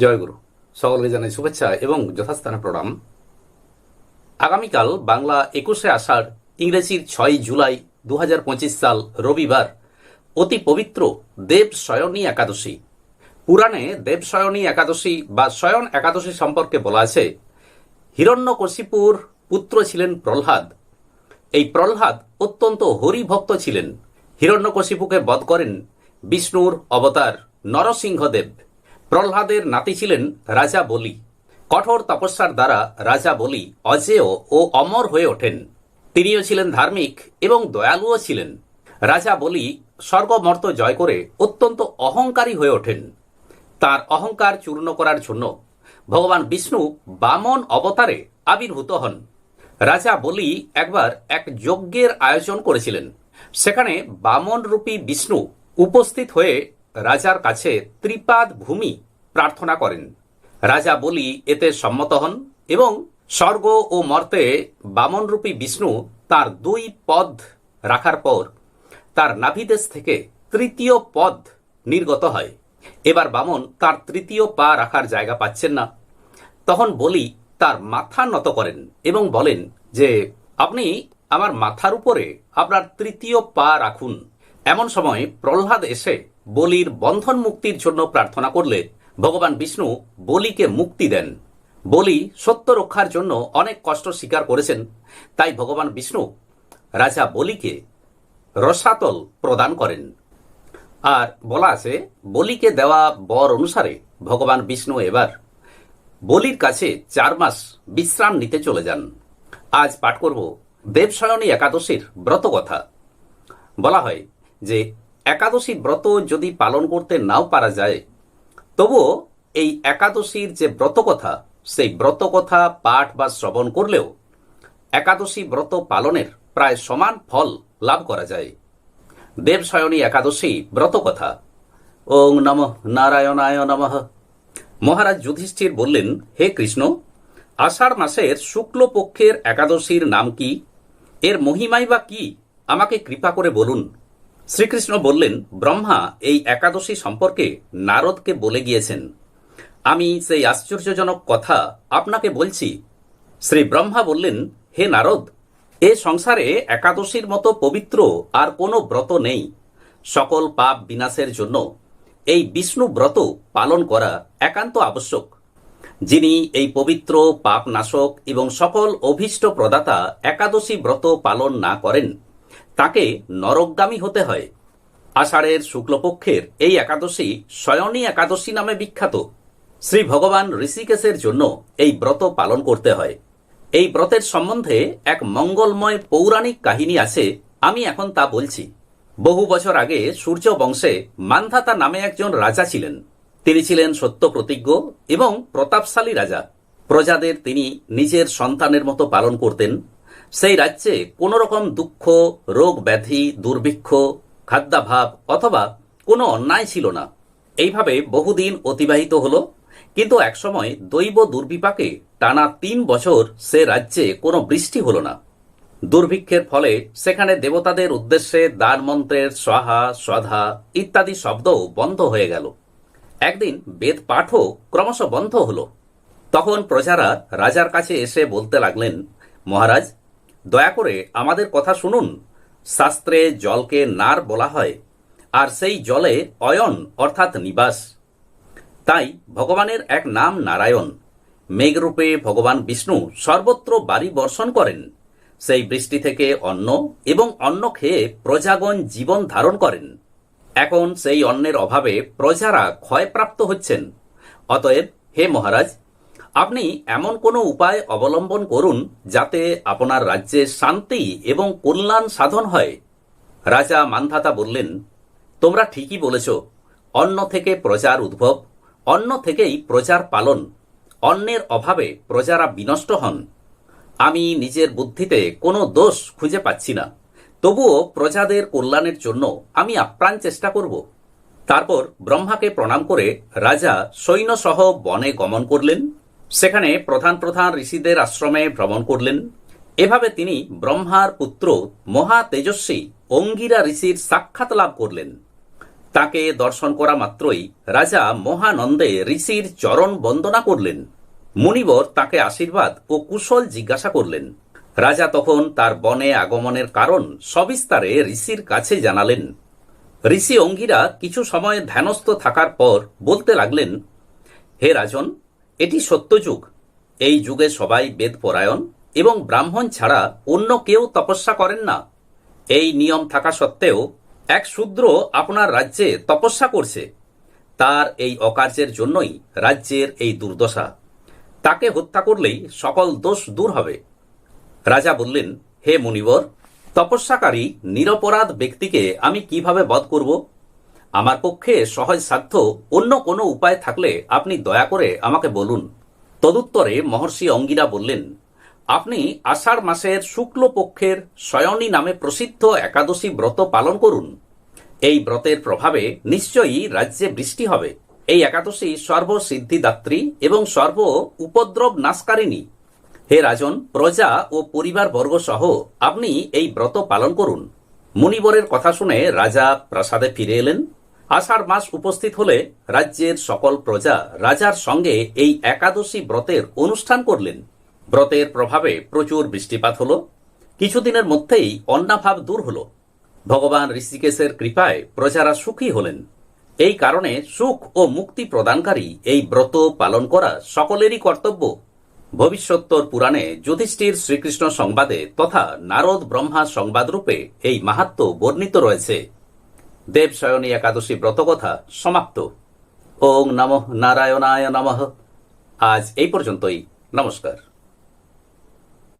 জয়গুরু। সকলকে জানাই শুভেচ্ছা এবং যথাস্থানে প্রণাম। আগামীকাল বাংলা একুশে আষাঢ়, ইংরেজির ছয় জুলাই দু হাজার পঁচিশ সাল রবিবার, অতি পবিত্র দেব শয়নী একাদশী। পুরাণে দেব শয়নী একাদশী বা শয়ন একাদশী সম্পর্কে বলা আছে, হিরণ্যকশিপুর পুত্র ছিলেন প্রহ্লাদ। এই প্রহ্লাদ অত্যন্ত হরিভক্ত ছিলেন। হিরণ্যকশিপুকে বধ করেন বিষ্ণুর অবতার নরসিংহদেব। প্রহ্লাদের নাতি ছিলেন রাজা বলি। কঠোর তপস্যার দ্বারা রাজা বলি অজেয় ও অমর হয়ে ওঠেন। তিনিও ছিলেন ধার্মিক এবং দয়ালুও ছিলেন। রাজা বলি স্বর্গমর্ত জয় করে অত্যন্ত অহংকারী হয়ে ওঠেন। তার অহংকার চূর্ণ করার জন্য ভগবান বিষ্ণু বামন অবতারে আবির্ভূত হন। রাজা বলি একবার এক যজ্ঞের আয়োজন করেছিলেন। সেখানে বামন রূপী বিষ্ণু উপস্থিত হয়ে রাজার কাছে ত্রিপাদ ভূমি প্রার্থনা করেন। রাজা বলি, এতে সম্মত হন এবং স্বর্গ ও মর্তে বামনরূপী বিষ্ণু তার দুই পদ রাখার পর তার নাভিদেশ থেকে তৃতীয় পদ নির্গত হয়। এবার বামন তার তৃতীয় পা রাখার জায়গা পাচ্ছেন না। তখন বলি, তার মাথা নত করেন এবং বলেন যে, আপনি আমার মাথার উপরে আপনার তৃতীয় পা রাখুন। এমন সময় প্রহ্লাদ এসে বলির বন্ধন মুক্তির জন্য প্রার্থনা করলে ভগবান বিষ্ণু বলিকে মুক্তি দেন। বলি সত্য রক্ষার জন্য অনেক কষ্ট স্বীকার করেছেন, তাই ভগবান বিষ্ণু রাজা বলিকে রসাতল প্রদান করেন। আর বলা আছে, বলিকে দেওয়া বর অনুসারে ভগবান বিষ্ণু এবার বলির কাছে চার মাস বিশ্রাম নিতে চলে যান। আজ পাঠ করব দেবশয়নী একাদশীর ব্রত কথা বলা হয় যে একাদশী ব্রত যদি পালন করতে নাও পারা যায়, তবুও এই একাদশীর যে ব্রত কথা সেই ব্রত কথা পাঠ বা শ্রবণ করলেও একাদশী ব্রত পালনের প্রায় সমান ফল লাভ করা যায়। দেবশয়নী একাদশী ব্রত কথা ওং নম নারায়ণায় নমঃ। মহারাজ যুধিষ্ঠির বললেন, হে কৃষ্ণ, আষাঢ় মাসের শুক্লপক্ষের একাদশীর নাম কি? এর মহিমাই বা কি? আমাকে কৃপা করে বলুন। শ্রীকৃষ্ণ বললেন, ব্রহ্মা, এই একাদশী সম্পর্কে নারদকে বলে গিয়েছেন। আমি সেই আশ্চর্যজনক কথা আপনাকে বলছি। শ্রী ব্রহ্মা বললেন, হে নারদ, এ সংসারে একাদশীর মতো পবিত্র আর কোনো ব্রত নেই। সকল পাপ বিনাশের জন্য এই বিষ্ণু ব্রত পালন করা একান্ত আবশ্যক। যিনি এই পবিত্র পাপ নাশক এবং সকল অভীষ্ট প্রদাতা একাদশী ব্রত পালন না করেন তাকে নরকগামী হতে হয়। আষাঢ়ের শুক্লপক্ষের এই একাদশী শয়নী একাদশী নামে বিখ্যাত। শ্রী ভগবান ঋষিকেশের জন্য এই ব্রত পালন করতে হয়। এই ব্রতের সম্বন্ধে এক মঙ্গলময় পৌরাণিক কাহিনী আছে, আমি এখন তা বলছি। বহু বছর আগে সূর্য বংশে মান্ধাতা নামে একজন রাজা ছিলেন। তিনি ছিলেন সত্য প্রতিজ্ঞ এবং প্রতাপশালী রাজা। প্রজাদের তিনি নিজের সন্তানের মতো পালন করতেন। সেই রাজ্যে কোনো রকম দুঃখ, রোগ, ব্যাধি, দুর্ভিক্ষ, খাদ্যাভাব অথবা কোনো অন্যায় ছিল না। এইভাবে বহুদিন অতিবাহিত হল, কিন্তু একসময় দৈব দুর্বিপাকে টানা তিন বছর সে রাজ্যে কোনো বৃষ্টি হলো না। দুর্ভিক্ষের ফলে সেখানে দেবতাদের উদ্দেশ্যে দান মন্ত্রের স্বাহা স্বধা ইত্যাদি শব্দও বন্ধ হয়ে গেল। একদিন বেদ পাঠও ক্রমশ বন্ধ হলো। তখন প্রজারা রাজার কাছে এসে বলতে লাগলেন, মহারাজ দয়া করে আমাদের কথা শুনুন। শাস্ত্রে জলকে নার বলা হয়, আর সেই জলে অয়ন অর্থাৎ নিবাস। তাই ভগবানের এক নাম নারায়ণ। মেঘরূপে ভগবান বিষ্ণু সর্বত্র বাড়ি বর্ষণ করেন। সেই বৃষ্টি থেকে অন্ন এবং অন্ন খেয়ে প্রজাগণ জীবন ধারণ করেন। এখন সেই অন্নের অভাবে প্রজারা ক্ষয়প্রাপ্ত হচ্ছেন। অতএব হে মহারাজ আপনি এমন কোনো উপায় অবলম্বন করুন যাতে আপনার রাজ্যে শান্তি এবং কল্যাণ সাধন হয়। রাজা মান্ধাতা বললেন, তোমরা ঠিকই বলেছ, অন্ন থেকে প্রজার উদ্ভব, অন্ন থেকেই প্রজার পালন অন্যের অভাবে প্রজারা বিনষ্ট হন। আমি নিজের বুদ্ধিতে কোনো দোষ খুঁজে পাচ্ছি না, তবুও প্রজাদের কল্যাণের জন্য আমি আপ্রাণ চেষ্টা করব। তারপর ব্রহ্মাকে প্রণাম করে রাজা সৈন্যসহ বনে গমন করলেন। সেখানে প্রধান প্রধান ঋষিদের আশ্রমে ভ্রমণ করলেন। এভাবে তিনি ব্রহ্মার পুত্র মহা তেজস্বী অঙ্গিরা ঋষির সাক্ষাৎ লাভ করলেন। তাকে দর্শন করা মাত্রই রাজা মহানন্দে ঋষির চরণ বন্দনা করলেন। মুনিবর তাকে আশীর্বাদ ও কুশল জিজ্ঞাসা করলেন। রাজা তখন তার বনে আগমনের কারণ সবিস্তারে ঋষির কাছে জানালেন। ঋষি অঙ্গিরা কিছু সময় ধ্যানস্থ থাকার পর বলতে লাগলেন, হে রাজন এটি সত্যযুগ এই যুগে সবাই বেদ পরায়ণ এবং ব্রাহ্মণ ছাড়া অন্য কেউ তপস্যা করেন না। এই নিয়ম থাকা সত্ত্বেও এক শূদ্র আপনার রাজ্যে তপস্যা করছে। তার এই অকার্যের জন্যই রাজ্যের এই দুর্দশা। তাকে হত্যা করলেই সকল দোষ দূর হবে। রাজা বললেন, হে মুনিবর, তপস্যাকারী নিরপরাধ ব্যক্তিকে আমি কীভাবে বধ করব? আমার পক্ষে সহজ সাধ্য অন্য কোনো উপায় থাকলে আপনি দয়া করে আমাকে বলুন। তদুত্তরে মহর্ষি অঙ্গিরা বললেন, আপনি আষাঢ় মাসের শুক্ল পক্ষের শয়নী নামে প্রসিদ্ধ একাদশী ব্রত পালন করুন। এই ব্রতের প্রভাবে নিশ্চয়ই রাজ্যে বৃষ্টি হবে। এই একাদশী সর্বসিদ্ধিদাত্রী এবং সর্ব উপদ্রব নাশকারিণী। হে রাজন, প্রজা ও পরিবারবর্গ সহ আপনি এই ব্রত পালন করুন। মুনিবরের কথা শুনে রাজা প্রাসাদে ফিরে এলেন। আষাঢ় মাস উপস্থিত হলে রাজ্যের সকল প্রজা রাজার সঙ্গে এই একাদশী ব্রতের অনুষ্ঠান করলেন। ব্রতের প্রভাবে প্রচুর বৃষ্টিপাত হল। কিছুদিনের মধ্যেই অন্নাভাব দূর হল। ভগবান ঋষিকেশের কৃপায় প্রজারা সুখী হলেন। এই কারণে সুখ ও মুক্তি প্রদানকারী এই ব্রত পালন করা সকলেরই কর্তব্য। ভবিষ্যত্তর পুরাণে যুধিষ্ঠির শ্রীকৃষ্ণ সংবাদে তথা নারদ ব্রহ্মা সংবাদ রূপে এই মাহাত্ম বর্ণিত রয়েছে। দেবশয়নী একাদশী ব্রতকথা সমাপ্ত। ওং নম নারায়ণায় নমঃ। আজ এই পর্যন্তই। নমস্কার।